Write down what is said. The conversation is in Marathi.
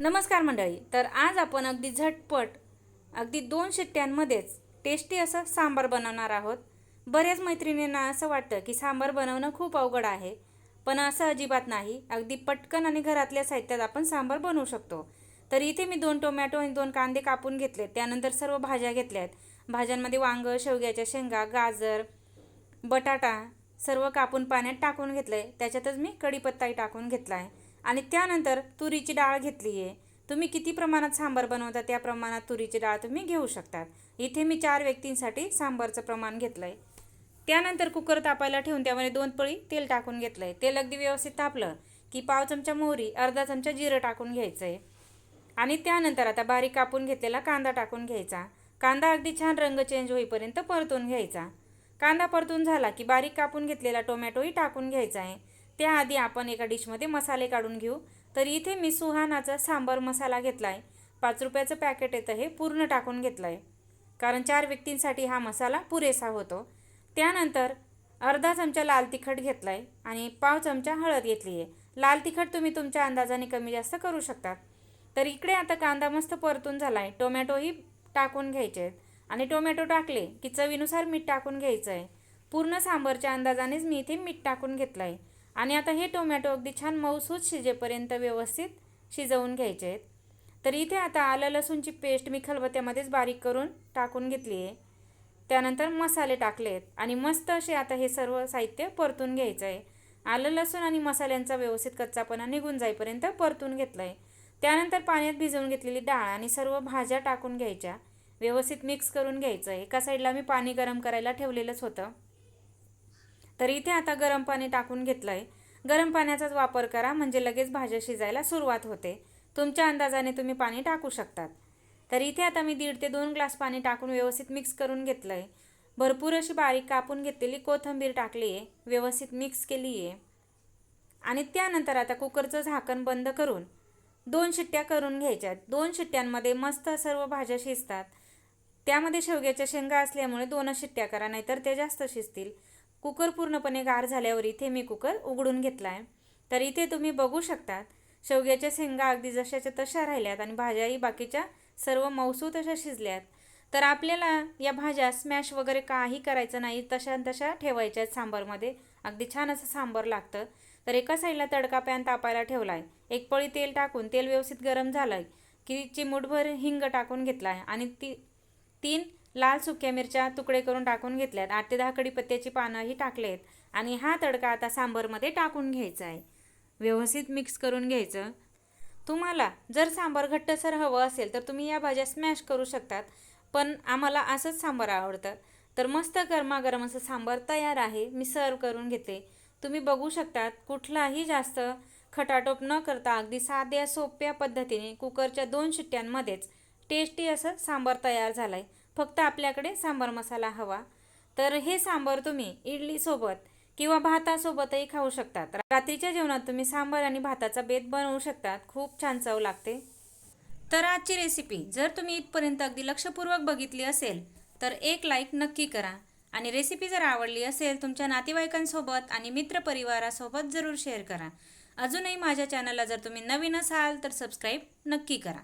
नमस्कार मंडळी तर आज आपण अगदी झटपट अगदी दोन शिट्ट्यांमध्येच टेस्टी असं सांबार बनवणार आहोत. बऱ्याच मैत्रिणींना असं वाटतं की सांबार बनवणं खूप अवघड आहे पण असं अजिबात नाही. अगदी पटकन आणि घरातल्या साहित्यात आपण सांबार बनवू शकतो. तर इथे मी दोन टोमॅटो आणि दोन कांदे कापून घेतले त्यानंतर सर्व भाज्या घेतल्या आहेत भाज्यांमध्ये वांगं शेवग्याच्या शेंगा गाजर बटाटा सर्व कापून पाण्यात टाकून घेतलं आहे त्याच्यातच मी कढीपत्ताही टाकून घेतला आहे. आणि त्यानंतर तुरीची डाळ घेतली आहे. तुम्ही किती प्रमाणात सांबार बनवता त्या प्रमाणात तुरीची डाळ तुम्ही घेऊ शकतात. इथे मी चार व्यक्तींसाठी सांबारचं प्रमाण घेतलं आहे त्यानंतर कुकर तापायला ठेवून त्यामध्ये दोन पळी तेल टाकून घेतलं आहे तेल अगदी व्यवस्थित तापलं की पाव चमचा मोहरी अर्धा चमचा जिरं टाकून घ्यायचं आहे आणि त्यानंतर आता बारीक कापून घेतलेला कांदा टाकून घ्यायचा. कांदा अगदी छान रंग चेंज होईपर्यंत परतून घ्यायचा. कांदा परतून झाला की बारीक कापून घेतलेला टोमॅटोही टाकून घ्यायचा आहे. त्याआधी आपण एका डिशमध्ये मसाले काढून घेऊ. तर इथे मी सुहानाचा सांबार मसाला घेतला आहे पाच रुपयाचं पॅकेट येतं हे पूर्ण टाकून घेतलं आहे कारण चार व्यक्तींसाठी हा मसाला पुरेसा होतो. त्यानंतर अर्धा चमचा लाल तिखट घेतला आहे आणि पाव चमचा हळद घेतली आहे. लाल तिखट तुम्ही तुमच्या अंदाजाने कमी जास्त करू शकता. तर इकडे आता कांदा मस्त परतून झाला आहे टोमॅटोही टाकून घ्यायचे आहेत. आणि टोमॅटो टाकले की चवीनुसार मीठ टाकून घ्यायचं आहे पूर्ण सांबरच्या अंदाजानेच मी इथे मीठ टाकून घेतलं आहे आणि आता हे टोमॅटो अगदी छान मऊसूत शिजेपर्यंत व्यवस्थित शिजवून घ्यायचे आहेत. तर इथे आता आलं लसूणची पेस्ट मी खलबत्त्यामध्येच बारीक करून टाकून घेतली आहे. त्यानंतर मसाले टाकले आहेत आणि मस्त असे आता हे सर्व साहित्य परतून घ्यायचं आहे. आलं लसूण आणि मसाल्यांचा व्यवस्थित कच्चापणा निघून जाईपर्यंत परतून घेतलं आहे. त्यानंतर पाण्यात भिजवून घेतलेली डाळ आणि सर्व भाज्या टाकून घ्यायच्या. व्यवस्थित मिक्स करून घ्यायचं आहे. एका साईडला मी पाणी गरम करायला ठेवलेलंच होतं. तर इथे आता गरम पाणी टाकून घेतलं आहे गरम पाण्याचाच वापर करा म्हणजे लगेच भाज्या शिजायला सुरुवात होते. तुमच्या अंदाजाने तुम्ही पाणी टाकू शकतात. तर इथे आता मी दीड ते दोन ग्लास पाणी टाकून व्यवस्थित मिक्स करून घेतलं आहे भरपूर अशी बारीक कापून घेतलेली कोथिंबीर टाकली आहे व्यवस्थित मिक्स केली आहे आणि त्यानंतर आता कुकरचं झाकण बंद करून दोन शिट्ट्या करून घ्यायच्यात. दोन शिट्ट्यांमध्ये मस्त सर्व भाज्या शिजतात. त्यामध्ये शेवग्याच्या शेंगा असल्यामुळे दोनच शिट्ट्या करा नाहीतर ते जास्त शिजतील. कुकर पूर्णपणे गार झाल्यावर इथे मी कुकर उघडून घेतला आहे तर इथे तुम्ही बघू शकतात शेवग्याच्या शेंगा अगदी जशाच्या तशा राहिल्यात आणि भाज्याही बाकीच्या सर्व मौसू तशा शिजल्यात. तर आपल्याला या भाज्या स्मॅश वगैरे काही करायचं नाही तशा तशा ठेवायच्या आहेत सांबारमध्ये. अगदी छान असं सांबार लागतं. तर एका साईडला तडका पॅन तापायला ठेवला आहे एक पळी तेल टाकून तेल व्यवस्थित गरम झालं आहे की चिमूटभर हिंग टाकून घेतला आहे आणि ती तीन लाल सुक्या मिरच्या तुकडे करून टाकून घेतल्यात. आठ ते दहा कडीपत्त्याची पानंही टाकलेत. आणि हा तडका आता सांबारमध्ये टाकून घ्यायचा आहे. व्यवस्थित मिक्स करून घ्यायचं. तुम्हाला जर सांबार घट्टसर हवं असेल तर तुम्ही या भाज्या स्मॅश करू शकतात. पण आम्हाला असंच सांबार आवडतं. तर मस्त गरमागरम असं सांबार तयार आहे. मी सर्व करून घेते. तुम्ही बघू शकतात कुठलाही जास्त खटाटोप न करता अगदी साध्या सोप्या पद्धतीने कुकरच्या दोन शिट्ट्यांमध्येच टेस्टी असं सांबार तयार झालं आहे फक्त आपल्याकडे सांबार मसाला हवा. तर हे सांबार तुम्ही इडलीसोबत किंवा भातासोबतही खाऊ शकतात. रात्रीच्या जेवणात तुम्ही सांबार आणि भाताचा बेत बनवू शकतात. खूप छान चव लागते. तर आजची रेसिपी जर तुम्ही इथपर्यंत अगदी लक्षपूर्वक बघितली असेल तर एक लाईक नक्की करा. आणि रेसिपी जर आवडली असेल तुमच्या नातेवाईकांसोबत आणि मित्रपरिवारासोबत जरूर शेअर करा. अजूनही माझ्या चॅनलला जर तुम्ही नवीन असाल तर सबस्क्राईब नक्की करा.